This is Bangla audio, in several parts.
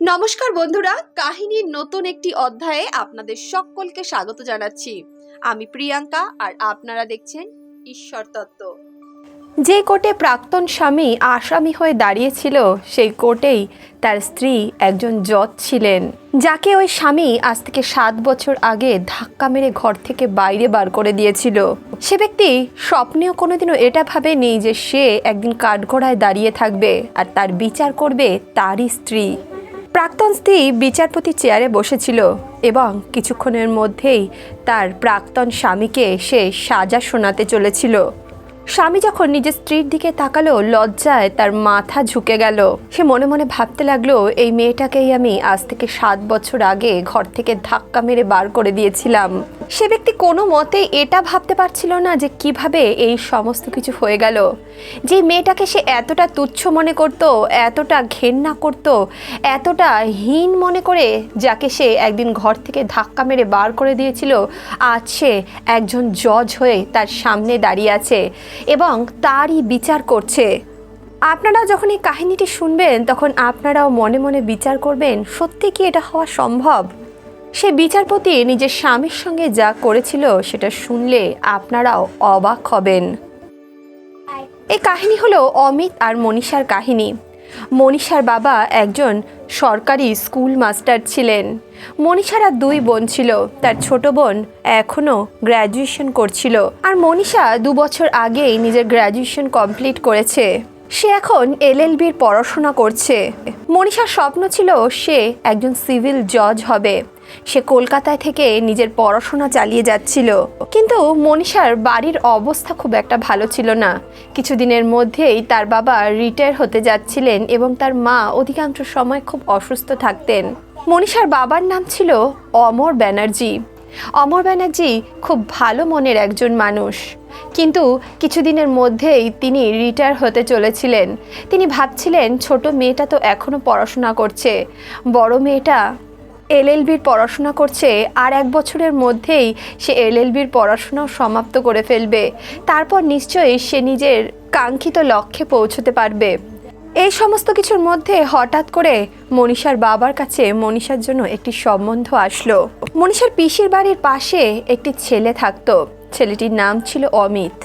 নমস্কার বন্ধুরা, কাহিনীর নতুন একটি অধ্যায়ে আপনাদের সকলকে স্বাগত জানাচ্ছি। আমি প্রিয়াঙ্কা আর আপনারা দেখছেন ঈশ্বর তত্ত্ব। যে কোর্টে প্রাক্তন স্বামী আসামি হয়ে দাঁড়িয়েছিল, সেই কোর্টেই তার স্ত্রী একজন জজ ছিলেন, যাকে ওই স্বামী আজ থেকে সাত বছর আগে ধাক্কা মেরে ঘর থেকে বাইরে বার করে দিয়েছিল। সে ব্যক্তি স্বপ্নেও কোনোদিনও এটা ভাবেনি যে সে একদিন কাঠগড়ায় দাঁড়িয়ে থাকবে আর তার বিচার করবে তারই স্ত্রী। প্রাক্তন স্ত্রী বিচারপতি চেয়ারে বসেছিল এবং কিছুক্ষণের মধ্যেই তার প্রাক্তন স্বামীকে সে সাজা শোনাতে চলেছিল। স্বামী যখন নিজের স্ত্রীর দিকে তাকালো, লজ্জায় তার মাথা ঝুঁকে গেল। সে মনে মনে ভাবতে লাগল, এই মেয়েটাকেই আমি আজ থেকে সাত বছর আগে ঘর থেকে ধাক্কা মেরে বার করে দিয়েছিলাম। সে ব্যক্তি কোনো মতে এটা ভাবতে পারছিল না যে কীভাবে এই সমস্ত কিছু হয়ে গেল। যে মেয়েটাকে সে এতটা তুচ্ছ মনে করত, এতটা ঘেন্না করত, এতটা হীন মনে করে যাকে সে একদিন ঘর থেকে ধাক্কা মেরে বার করে দিয়েছিল, আজ সে একজন জজ হয়ে তার সামনে দাঁড়িয়ে আছে। এবং তারই বিচার করছে। আপনারা যখন এই কাহিনীটি শুনবেন, তখন আপনারাও মনে মনে বিচার করবেন, সত্যি কি এটা হওয়া সম্ভব? সে বিচারপতি নিজের স্বামীর সঙ্গে যা করেছিল, সেটা শুনলে আপনারাও অবাক হবেন। এই কাহিনী হলো অমিত আর মনীষার কাহিনী। মনীষার বাবা একজন সরকারি স্কুল মাস্টার ছিলেন। মনীষার আর দুই বোন ছিল, তার ছোট বোন এখনও গ্র্যাজুয়েশন করছিল। আর মনীষা দু বছর আগেই নিজের গ্র্যাজুয়েশন কমপ্লিট করেছে। সে এখন এলএলবির পড়াশোনা করছে। মনীষার স্বপ্ন ছিল সে একজন সিভিল জজ হবে। সে কলকাতায় থেকে নিজের পড়াশোনা চালিয়ে যাচ্ছিল। কিন্তু মনীষার বাড়ির অবস্থা খুব একটা ভালো ছিল না। কিছুদিনের মধ্যেই তার বাবা রিটায়ার হতে যাচ্ছিলেন এবং তার মা অধিকাংশ সময় খুব অসুস্থ থাকতেন। মনীষার বাবার নাম ছিল অমর ব্যানার্জি। অমর ব্যানার্জি খুব ভালো মনের একজন মানুষ। কিন্তু কিছুদিনের মধ্যেই তিনি রিটায়ার হতে চলেছিলেন। তিনি ভাবছিলেন, ছোট মেয়েটা তো এখনও পড়াশোনা করছে। বড় মেয়েটা এলএলবির পড়াশোনা করছে আর এক বছরের মধ্যেই সে এলএলবির পড়াশোনাও সমাপ্ত করে ফেলবে। তারপর নিশ্চয়ই সে নিজের কাঙ্ক্ষিত লক্ষ্যে পৌঁছতে পারবে। এই সমস্ত কিছুর মধ্যে হঠাৎ করে মনীষার বাবার কাছে মনীষার জন্য একটি সম্বন্ধ আসলো। মনীষার পিসির বাড়ির পাশে একটি ছেলে থাকতো। ছেলেটির নাম ছিল অমিত।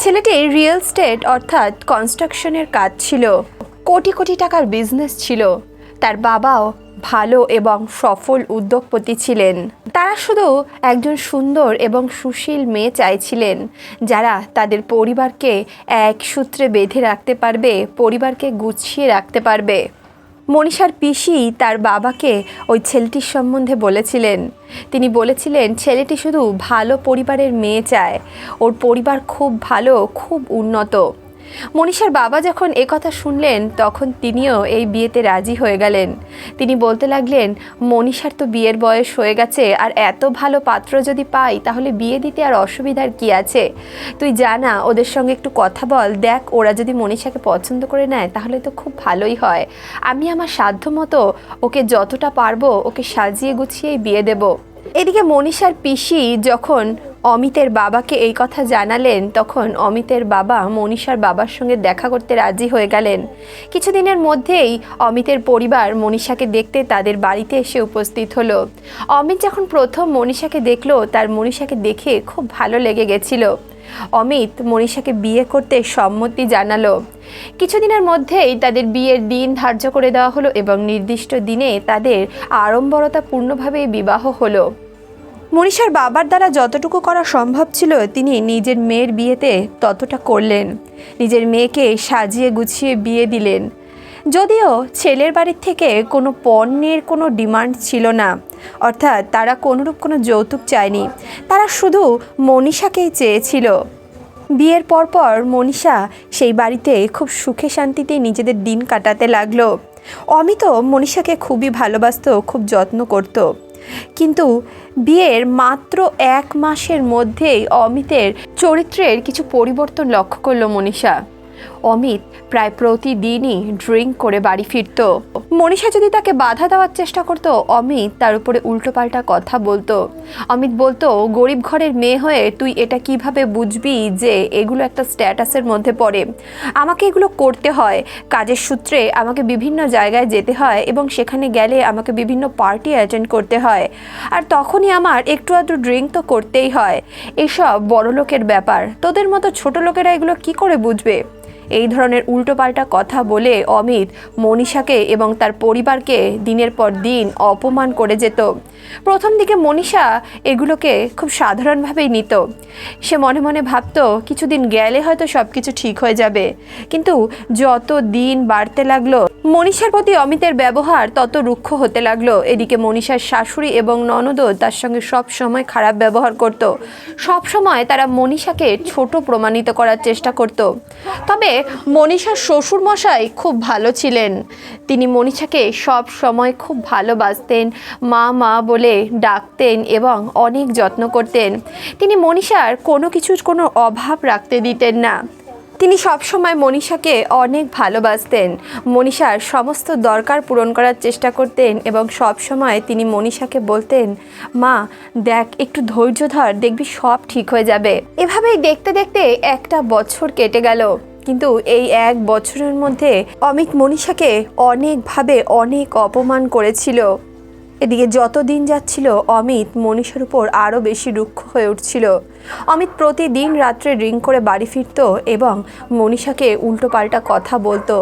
ছেলেটির রিয়েল স্টেট অর্থাৎ কনস্ট্রাকশনের কাজ ছিল। কোটি কোটি টাকার বিজনেস ছিল। তার বাবাও ভালো এবং সফল উদ্যোগপতি ছিলেন। তারা শুধু একজন সুন্দর এবং সুশীল মেয়ে চাইছিলেন, যারা তাদের পরিবারকে এক সূত্রে বেঁধে রাখতে পারবে, পরিবারকে গুছিয়ে রাখতে পারবে। মনীষার পিসি তার বাবাকে ওই ছেলেটির সম্বন্ধে বলেছিলেন। তিনি বলেছিলেন, ছেলেটি শুধু ভালো পরিবারের মেয়ে চায়। ওর পরিবার খুব ভালো, খুব উন্নত। মনীষার বাবা যখন এ কথা শুনলেন, তখন তিনিও এই বিয়েতে রাজি হয়ে গেলেন। তিনি বলতে লাগলেন, মনীষার তো বিয়ের বয়স হয়ে গেছে, আর এত ভালো পাত্র যদি পাই, তাহলে বিয়ে দিতে আর অসুবিধার কি আছে? তুই জানা, ওদের সঙ্গে একটু কথা বল, দেখ ওরা যদি মনীষাকে পছন্দ করে নেয়, তাহলে তো খুব ভালোই হয়। আমি আমার সাধ্য মতো ওকে যতটা পারব, ওকে সাজিয়ে গুছিয়েই বিয়ে দেব। এদিকে মনীষার পিসি যখন অমিতের বাবাকে এই কথা জানালেন, তখন অমিতের বাবা মনীষার বাবার সঙ্গে দেখা করতে রাজি হয়ে গেলেন। কিছুদিনের মধ্যেই অমিতের পরিবার মনীষাকে দেখতে তাদের বাড়িতে এসে উপস্থিত হলো। অমিত যখন প্রথম মনীষাকে দেখল, তার মনীষাকে দেখে খুব ভালো লেগে গেছিল। অমিত মনীষাকে বিয়ে করতে সম্মতি জানালো। কিছুদিনের মধ্যেই তাদের বিয়ের দিন ধার্য করে দেওয়া হলো এবং নির্দিষ্ট দিনে তাদের আড়ম্বরতাপূর্ণভাবে বিবাহ হলো। মনীষার বাবার দ্বারা যতটুকু করা সম্ভব ছিল, তিনি নিজের মেয়ের বিয়েতে ততটা করলেন। নিজের মেয়েকে সাজিয়ে গুছিয়ে বিয়ে দিলেন। যদিও ছেলের বাড়ির থেকে কোনো পণ্যের কোনো ডিমান্ড ছিল না। অর্থাৎ তারা কোনোরূপ কোনো যৌতুক চায়নি। তারা শুধু মনীষাকেই চেয়েছিল। বিয়ের পরপর মনীষা সেই বাড়িতে খুব সুখে শান্তিতে নিজেদের দিন কাটাতে লাগল। অমিত মনীষাকে খুবই ভালোবাসত, খুব যত্ন করতো। কিন্তু বিয়ের মাত্র এক মাসের মধ্যেই অমিতের চরিত্রের কিছু পরিবর্তন লক্ষ্য করল মনীষা। অমিত প্রায় প্রতিদিনই ড্রিঙ্ক করে বাড়ি ফিরত। মনীষা যদি তাকে বাধা দেওয়ার চেষ্টা করতো, অমিত তার উপরে উল্টোপাল্টা কথা বলতো। অমিত বলতো, গরিব ঘরের মেয়ে হয়ে তুই এটা কীভাবে বুঝবি যে এগুলো একটা স্ট্যাটাসের মধ্যে পড়ে? আমাকে এগুলো করতে হয়। কাজের সূত্রে আমাকে বিভিন্ন জায়গায় যেতে হয় এবং সেখানে গেলে আমাকে বিভিন্ন পার্টি অ্যাটেন্ড করতে হয়। আর তখনই আমার একটু আধটু ড্রিঙ্ক তো করতেই হয়। এইসব বড় লোকের ব্যাপার। তোদের মতো ছোট লোকেরা এগুলো কি করে বুঝবে? এই ধরনের উল্টোপাল্টা কথা বলে অমিত মনীষাকে এবং তার পরিবারকে দিনের পর দিন অপমান করে যেত। প্রথম দিকে মনীষা এগুলোকে খুব সাধারণভাবেই নিত। সে মনে মনে ভাবত, কিছুদিন গেলে হয়তো সব কিছু ঠিক হয়ে যাবে। কিন্তু যত দিন বাড়তে লাগল মনীষার প্রতি অমিতের ব্যবহার তত রুক্ষ হতে লাগল। এদিকে মনীষার শাশুড়ি এবং ননদও তার সঙ্গে সব সময় খারাপ ব্যবহার করত। সব সময় তারা মনীষাকে ছোট প্রমাণিত করার চেষ্টা করত। তবে মনীষার শ্বশুর মশাই খুব ভালো ছিলেন। তিনি মনীষাকে সব সময় খুব ভালোবাসতেন, মা মা বলে ডাকতেন এবং অনেক যত্ন করতেন। তিনি মনীষার কোনো কিছুর কোনো অভাব রাখতে দিতেন না। তিনি সবসময় মনীষাকে অনেক ভালোবাসতেন। মনীষার সমস্ত দরকার পূরণ করার চেষ্টা করতেন এবং সব সময় তিনি মনীষাকে বলতেন, মা, দেখ, একটু ধৈর্য ধর, দেখবি সব ঠিক হয়ে যাবে। এভাবেই দেখতে দেখতে একটা বছর কেটে গেল। কিন্তু এই এক বছরের মধ্যে অমিত মনীষাকে অনেকভাবে অনেক অপমান করেছিল। এদিকে যত দিন যাচ্ছিল অমিত মনীষার উপর আরও বেশি রুক্ষ হয়ে উঠছিল। অমিত প্রতিদিন রাত্রে ড্রিঙ্ক করে বাড়ি ফিরত এবং মনীষাকে উল্টোপাল্টা কথা বলতো।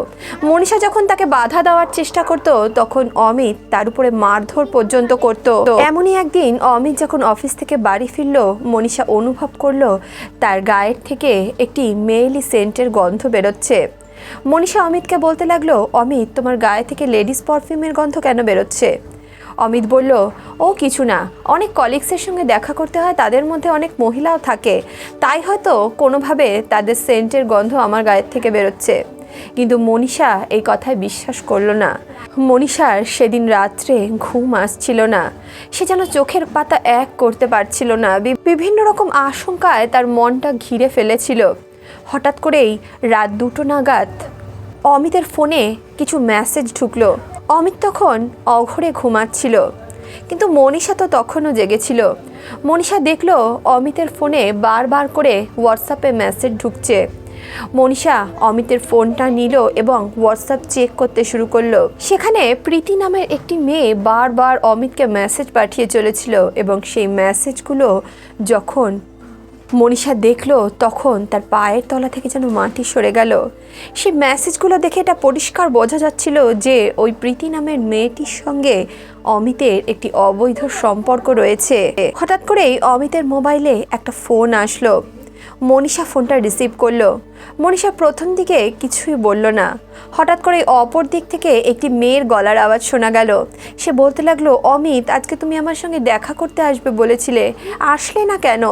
মনীষা যখন তাকে বাধা দেওয়ার চেষ্টা করত, তখন অমিত তার উপরে মারধর পর্যন্ত করত। এমনই একদিন অমিত যখন অফিস থেকে বাড়ি ফিরল, মনীষা অনুভব করল তার গায়ের থেকে একটি মেইলি সেন্টের গন্ধ বেরোচ্ছে। মনীষা অমিতকে বলতে লাগল, অমিত, তোমার গায়ে থেকে লেডিস পারফিউমের গন্ধ কেন বেরোচ্ছে? অমিত বলল, ও, কিছু না। অনেক কলিগসের সঙ্গে দেখা করতে হয়, তাদের মধ্যে অনেক মহিলাও থাকে। তাই হয়তো কোনোভাবে তাদের সেন্টের গন্ধ আমার গায়ের থেকে বেরোচ্ছে। কিন্তু মনীষা এই কথায় বিশ্বাস করল না। মনীষার সেদিন রাত্রে ঘুম আসছিল না। সে যেন চোখের পাতা এক করতে পারছিল না। বিভিন্ন রকম আশঙ্কায় তার মনটা ঘিরে ফেলেছিল। হঠাৎ করেই রাত দুটো নাগাদ অমিতের ফোনে কিছু মেসেজ ঢুকলো। অমিত তখন অঘরে ঘুমাচ্ছিল। কিন্তু মনীষা তো তখনও জেগেছিল। মনীষা দেখল অমিতের ফোনে বারবার করে হোয়াটসঅ্যাপে মেসেজ ঢুকছে। মনীষা অমিতের ফোনটা নিল এবং হোয়াটসঅ্যাপ চেক করতে শুরু করল। সেখানে প্রীতি নামের একটি মেয়ে বারবার অমিতকে মেসেজ পাঠিয়ে চলেছিল এবং সেই মেসেজগুলো যখন মনীষা দেখল, তখন তার পায়ের তলা থেকে যেন মাটি সরে গেল। সে মেসেজগুলো দেখে এটা পরিষ্কার বোঝা যাচ্ছিল যে ওই প্রীতি নামের মেয়েটির সঙ্গে অমিতের একটি অবৈধ সম্পর্ক রয়েছে। হঠাৎ করেই অমিতের মোবাইলে একটা ফোন আসলো। মনীষা ফোনটা রিসিভ করল। মনীষা প্রথম দিকে কিছুই বলল না। হঠাৎ করে অপর দিক থেকে একটি মেয়ের গলার আওয়াজ শোনা গেল। সে বলতে লাগল, অমিত, আজকে তুমি আমার সঙ্গে দেখা করতে আসবে বলেছিলে। আসলে না কেন?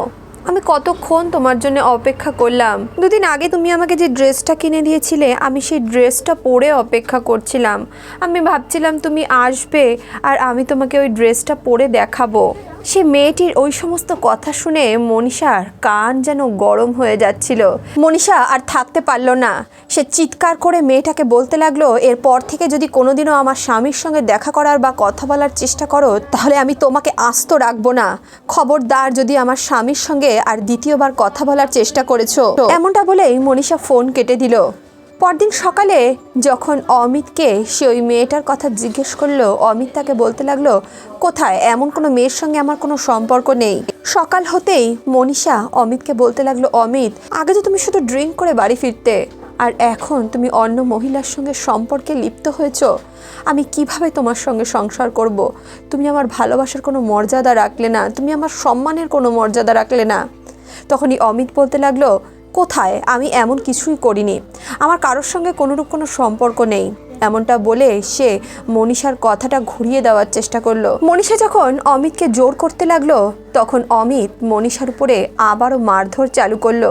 আমি কতক্ষণ তোমার জন্য অপেক্ষা করলাম? দুদিন আগে তুমি আমাকে যে ড্রেসটা কিনে দিয়েছিলে, আমি সেই ড্রেসটা পরে অপেক্ষা করছিলাম। আমি ভাবছিলাম তুমি আসবে আর আমি তোমাকে ওই ড্রেসটা পরে দেখাবো। সে মেয়েটির ওই সমস্ত কথা শুনে মনীষার কান যেন গরম হয়ে যাচ্ছিল। মনীষা আর থাকতে পারল না। সে চিৎকার করে মেয়েটাকে বলতে লাগল, এরপর থেকে যদি কোনোদিনও আমার স্বামীর সঙ্গে দেখা করার বা কথা বলার চেষ্টা করো, তাহলে আমি তোমাকে আস্ত রাখব না। খবরদার যদি আমার স্বামীর সঙ্গে আর দ্বিতীয়বার কথা বলার চেষ্টা করেছ। এমনটা বলেই মনীষা ফোন কেটে দিল। পরদিন সকালে যখন অমিতকে সে ওই মেয়েটার কথা জিজ্ঞেস করল, অমিত তাকে বলতে লাগল, কোথায়? এমন কোনো মেয়ের সঙ্গে আমার কোনো সম্পর্ক নেই। সকাল হতেই মনীষা অমিতকে বলতে লাগল, অমিত, আগে তো তুমি শুধু ড্রিঙ্ক করে বাড়ি ফিরতে। আর এখন তুমি অন্য মহিলার সঙ্গে সম্পর্কে লিপ্ত হয়েছো? আমি কীভাবে তোমার সঙ্গে সংসার করব। তুমি আমার ভালোবাসার কোনো মর্যাদা রাখলে না। তুমি আমার সম্মানের কোনো মর্যাদা রাখলে না। তখনই অমিত বলতে লাগল, কোথায়? আমি এমন কিছুই করিনি। আমার কারোর সঙ্গে কোনোরূপ কোনো সম্পর্ক নেই। এমনটা বলে সে মনীষার কথাটা ঘুরিয়ে দেওয়ার চেষ্টা করল। মনীষা যখন অমিতকে জোর করতে লাগল, তখন অমিত মনীষার উপরে আবারও মারধর চালু করল।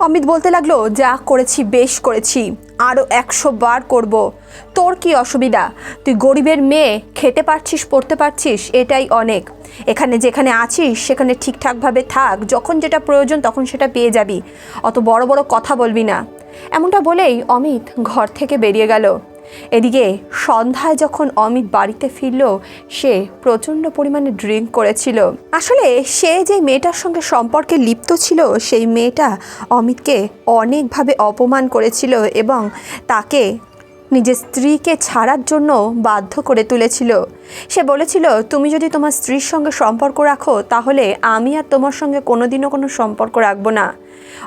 অমিত বলতে লাগল, যা করেছি বেশ করেছি আরও একশো বার করব। তোর কি অসুবিধা? তুই গরিবের মেয়ে খেতে পারছিস, পড়তে পারছিস, এটাই অনেক। এখানে যেখানে আছিস, সেখানে ঠিকঠাকভাবে থাক, যখন যেটা প্রয়োজন তখন সেটা পেয়ে যাবি। অত বড় বড় কথা বলবি না। এমনটা বলেই অমিত ঘর থেকে বেরিয়ে গেল। এদিকে সন্ধ্যায় যখন অমিত বাড়িতে ফিরল, সে প্রচণ্ড পরিমাণে ড্রিঙ্ক করেছিল। আসলে সে যে মেয়েটার সঙ্গে সম্পর্কে লিপ্ত ছিল, সেই মেয়েটা অমিতকে অনেকভাবে অপমান করেছিল এবং তাকে নিজের স্ত্রীকে ছাড়ার জন্য বাধ্য করে তুলেছিল। সে বলেছিল, তুমি যদি তোমার স্ত্রীর সঙ্গে সম্পর্ক রাখো, তাহলে আমি আর তোমার সঙ্গে কোনোদিনও কোনো সম্পর্ক রাখব না।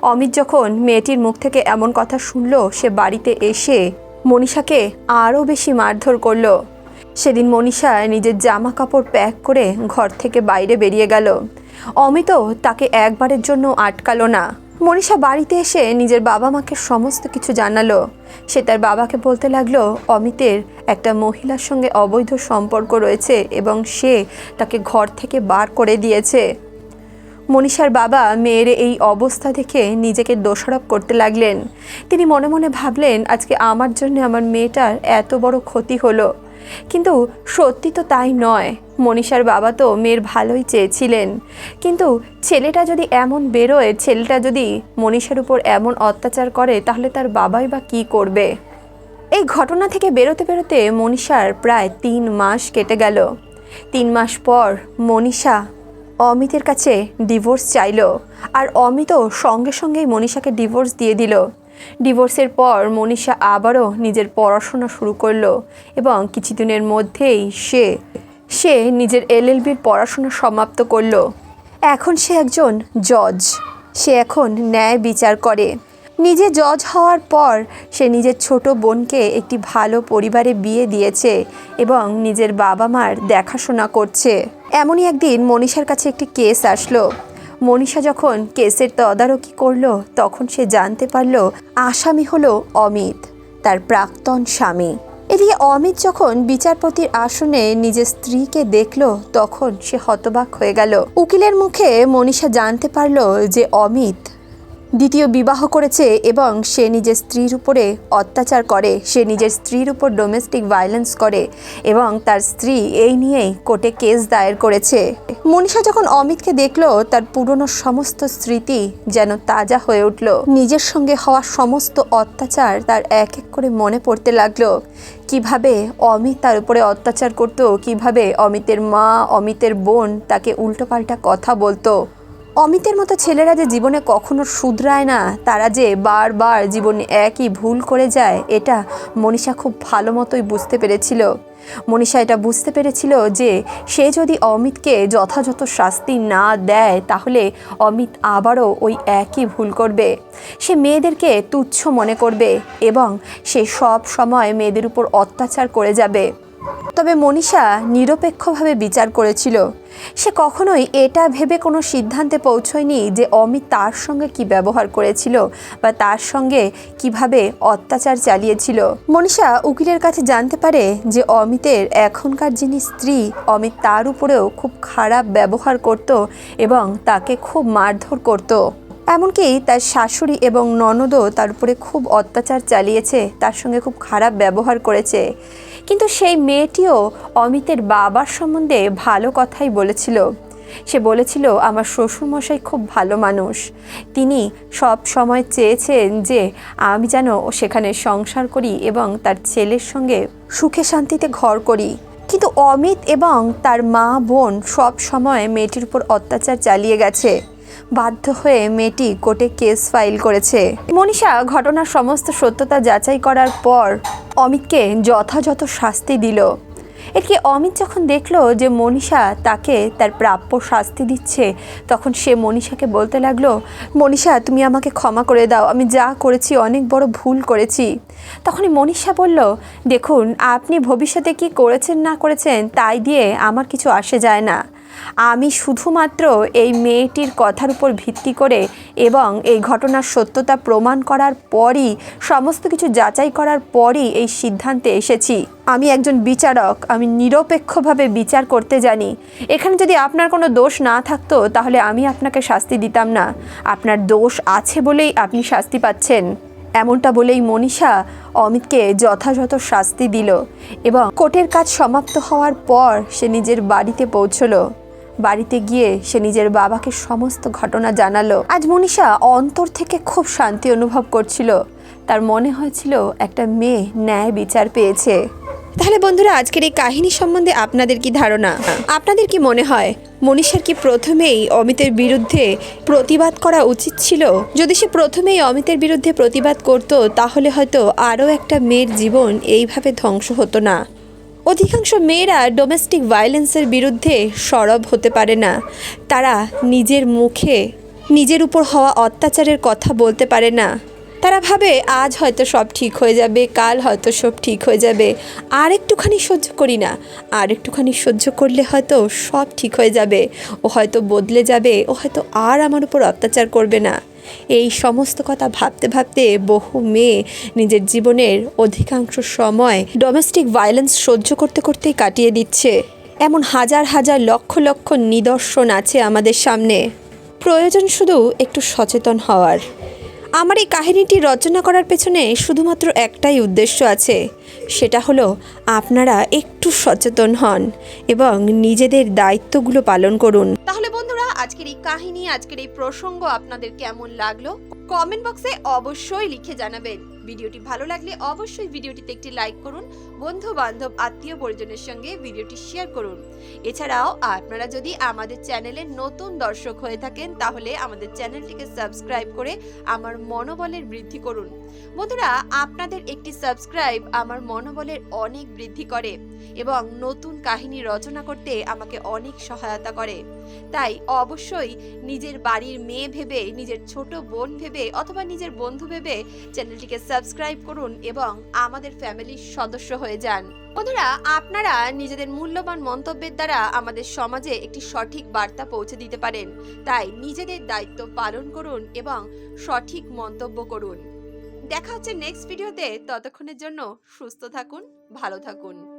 অমিত যখন মেয়েটির মুখ থেকে এমন কথা শুনলো, সে বাড়িতে এসে মনীষাকে আরও বেশি মারধর করল। সেদিন মনীষা নিজের জামা কাপড় প্যাক করে ঘর থেকে বাইরে বেরিয়ে গেল। অমিতও তাকে একবারের জন্য আটকালো না। মনীষা বাড়িতে এসে নিজের বাবা মাকে সমস্ত কিছু জানালো। সে তার বাবাকে বলতে লাগল, অমিতের একটা মহিলার সঙ্গে অবৈধ সম্পর্ক রয়েছে এবং সে তাকে ঘর থেকে বার করে দিয়েছে। মনীষার বাবা মেয়ের এই অবস্থা দেখে নিজেকে দোষারোপ করতে লাগলেন। তিনি মনে মনে ভাবলেন, আজকে আমার জন্য আমার মেয়েটার এত বড় ক্ষতি হলো। কিন্তু সত্যি তো তাই নয়। মনীষার বাবা তো মেয়ের ভালোই চেয়েছিলেন। কিন্তু ছেলেটা যদি এমন বেরোয়, ছেলেটা যদি মনীষার উপর এমন অত্যাচার করে, তাহলে তার বাবাই বা কী করবে? এই ঘটনা থেকে বেরোতে বেরোতে মনীষার প্রায় তিন মাস কেটে গেল। তিন মাস পর মনীষা অমিতের কাছে ডিভোর্স চাইল আর অমিতও সঙ্গে সঙ্গেই মনীষাকে ডিভোর্স দিয়ে দিল। ডিভোর্সের পর মনীষা আবারও নিজের পড়াশোনা শুরু করল এবং কিছুদিনের মধ্যেই সে সে নিজের এলএলবির পড়াশোনা সমাপ্ত করল। এখন সে একজন জজ। সে এখন ন্যায় বিচার করে। নিজে জজ হওয়ার পর সে নিজের ছোট বোনকে একটি ভালো পরিবারে বিয়ে দিয়েছে এবং নিজের বাবা মার দেখাশোনা করছে। এমনই একদিন মনীষার কাছে একটি কেস আসলো। মনীষা যখন কেসের তদারকি করল, তখন সে জানতে পারল আসামি হলো অমিত, তার প্রাক্তন স্বামী। এদিকে অমিত যখন বিচারপতির আসনে নিজের স্ত্রীকে দেখল, তখন সে হতবাক হয়ে গেল। উকিলের মুখে মনীষা জানতে পারল যে অমিত দ্বিতীয় বিবাহ করেছে এবং সে নিজের স্ত্রীর উপরে অত্যাচার করে। সে নিজের স্ত্রীর উপর ডোমেস্টিক ভায়োলেন্স করে এবং তার স্ত্রী এই নিয়েই কোর্টে কেস দায়ের করেছে। মনীষা যখন অমিতকে দেখল, তার পুরনো সমস্ত স্মৃতি যেন তাজা হয়ে উঠল। নিজের সঙ্গে হওয়া সমস্ত অত্যাচার তার এক এক করে মনে পড়তে লাগল। কীভাবে অমিত তার উপরে অত্যাচার করতো, কীভাবে অমিতের মা, অমিতের বোন তাকে উল্টোপাল্টা কথা বলতো। অমিতের মতো ছেলেরা যে জীবনে কখনো শুধরায় না, তারা যে বারবার জীবনে একই ভুল করে যায়, এটা মনীষা খুব ভালো মতোই বুঝতে পেরেছিল। মনীষা এটা বুঝতে পেরেছিল যে সে যদি অমিতকে যথাযথ শাস্তি না দেয়, তাহলে অমিত আবারও ওই একই ভুল করবে। সে মেয়েদেরকে তুচ্ছ মনে করবে এবং সে সব সময় মেয়েদের উপর অত্যাচার করে যাবে। তবে মনীষা নিরপেক্ষভাবে বিচার করেছিল। সে কখনোই এটা ভেবে কোনো সিদ্ধান্তে পৌঁছয়নি যে অমিত তার সঙ্গে কি ব্যবহার করেছিল বা তার সঙ্গে কীভাবে অত্যাচার চালিয়েছিল। মনীষা উকিলের কাছে জানতে পারে যে অমিতের এখনকার যিনি স্ত্রী, অমিত তার উপরেও খুব খারাপ ব্যবহার করত এবং তাকে খুব মারধর করতো। এমনকি তার শাশুড়ি এবং ননদও তার উপরে খুব অত্যাচার চালিয়েছে, তার সঙ্গে খুব খারাপ ব্যবহার করেছে। কিন্তু সেই মেয়েটিও অমিতের বাবার সম্বন্ধে ভালো কথাই বলেছিল। সে বলেছিল, আমার শ্বশুরমশাই খুব ভালো মানুষ। তিনি সব সময় চেয়েছেন যে আমি যেন সেখানে সংসার করি এবং তার ছেলের সঙ্গে সুখে শান্তিতে ঘর করি। কিন্তু অমিত এবং তার মা বোন সব সময় মেয়েটির উপর অত্যাচার চালিয়ে গেছে। বাধ্য হয়ে মেয়েটি কোর্টে কেস ফাইল করেছে। মনীষা ঘটনার সমস্ত সত্যতা যাচাই করার পর অমিতকে যথাযথ শাস্তি দিল। এদিকে অমিত যখন দেখল যে মনীষা তাকে তার প্রাপ্য শাস্তি দিচ্ছে, তখন সে মনীষাকে বলতে লাগল, মনীষা, তুমি আমাকে ক্ষমা করে দাও, আমি যা করেছি অনেক বড় ভুল করেছি। তখনই মনীষা বলল, দেখুন, আপনি ভবিষ্যতে কি করেছেন না করেছেন, তাই দিয়ে আমার কিছু আসে যায় না। আমি শুধুমাত্র এই মেয়েটির কথার উপর ভিত্তি করে এবং এই ঘটনার সত্যতা প্রমাণ করার পরই, সমস্ত কিছু যাচাই করার পরই এই সিদ্ধান্তে এসেছি। আমি একজন বিচারক, আমি নিরপেক্ষভাবে বিচার করতে জানি। এখানে যদি আপনার কোনো দোষ না থাকতো, তাহলে আমি আপনাকে শাস্তি দিতাম না। আপনার দোষ আছে বলেই আপনি শাস্তি পাচ্ছেন। এমনটা বলেই মনীষা অমিতকে যথাযথ শাস্তি দিল এবং কোর্টের কাজ সমাপ্ত হওয়ার পর সে নিজের বাড়িতে পৌঁছলো। বাড়িতে গিয়ে সে নিজের বাবাকে সমস্ত ঘটনা জানালো। আজ মনীষা অন্তর থেকে খুব শান্তি অনুভব করছিল। তার মনে হয়েছিল একটা মেয়ে ন্যায় বিচার পেয়েছে। তাহলে বন্ধুরা, আজকের এই কাহিনী সম্বন্ধে আপনাদের কি ধারণা? আপনাদের কি মনে হয়, মনীষার কি প্রথমেই অমিতের বিরুদ্ধে প্রতিবাদ করা উচিত ছিল? যদি সে প্রথমেই অমিতের বিরুদ্ধে প্রতিবাদ করত, তাহলে হয়তো আরও একটা মেয়ের জীবন এইভাবে ধ্বংস হতো না। অধিকাংশ মেয়েরা ডোমেস্টিক ভায়োলেন্সের বিরুদ্ধে সরব হতে পারে না। তারা নিজের মুখে নিজের উপর হওয়া অত্যাচারের কথা বলতে পারে না। তারা ভাবে, আজ হয়তো সব ঠিক হয়ে যাবে, কাল হয়তো সব ঠিক হয়ে যাবে। আর একটুখানি সহ্য করি না। আর একটুখানি সহ্য করলে হয়তো সব ঠিক হয়ে যাবে। ও হয়তো বদলে যাবে। ও হয়তো আর আমার উপর অত্যাচার করবে না। এই সমস্ত কথা ভাবতে ভাবতে বহু মেয়ে নিজের জীবনের অধিকাংশ সময় ডোমেস্টিক ভায়োলেন্স সহ্য করতে করতেই কাটিয়ে দিচ্ছে। এমন হাজার হাজার লক্ষ লক্ষ নিদর্শন আছে আমাদের সামনে। প্রয়োজন শুধু একটু সচেতন হওয়ার। আমার এই কাহিনীটি রচনা করার পেছনে শুধুমাত্র একটাই উদ্দেশ্য আছে। সেটা হলো আপনারা একটু সচেতন হন এবং নিজেদের দায়িত্বগুলো পালন করুন। তাহলে আজকের এই কাহিনী, আজকের এই প্রসঙ্গ আপনাদের কেমন লাগল? কমেন্ট বক্সে অবশ্যই লিখে জানাবেন। ভিডিওটি ভালো লাগলে অবশ্যই ভিডিওটিতে একটি লাইক করুন। বন্ধু বান্ধব আত্মীয় পরিজনের সঙ্গে ভিডিওটি শেয়ার করুন। এছাড়াও আপনারা যদি আমাদের চ্যানেলে নতুন দর্শক হয়ে থাকেন, তাহলে আমাদের চ্যানেলটিকে সাবস্ক্রাইব করে আমার মনোবলের বৃদ্ধি করুন। বন্ধুরা, আপনাদের একটি সাবস্ক্রাইব আমার মনোবলের অনেক বৃদ্ধি করে এবং নতুন কাহিনী রচনা করতে আমাকে অনেক সহায়তা করে। তাই অবশ্যই নিজের বাড়ির মেয়ে ভেবে, নিজের ছোট বোন ভেবে অথবা নিজের বন্ধু ভেবে চ্যানেলটিকে সাবস্ক্রাইব করুন এবং আমাদের ফ্যামিলির সদস্য হয়ে যান। বন্ধুরা, আপনারা নিজেদের মূল্যবান মন্তব্যের দ্বারা আমাদের সমাজে একটি সঠিক বার্তা পৌঁছে দিতে পারেন। তাই নিজেদের দায়িত্ব পালন করুন এবং সঠিক মন্তব্য করুন। দেখা হচ্ছে নেক্সট ভিডিওতে ততক্ষণের জন্য সুস্থ থাকুন, ভালো থাকুন।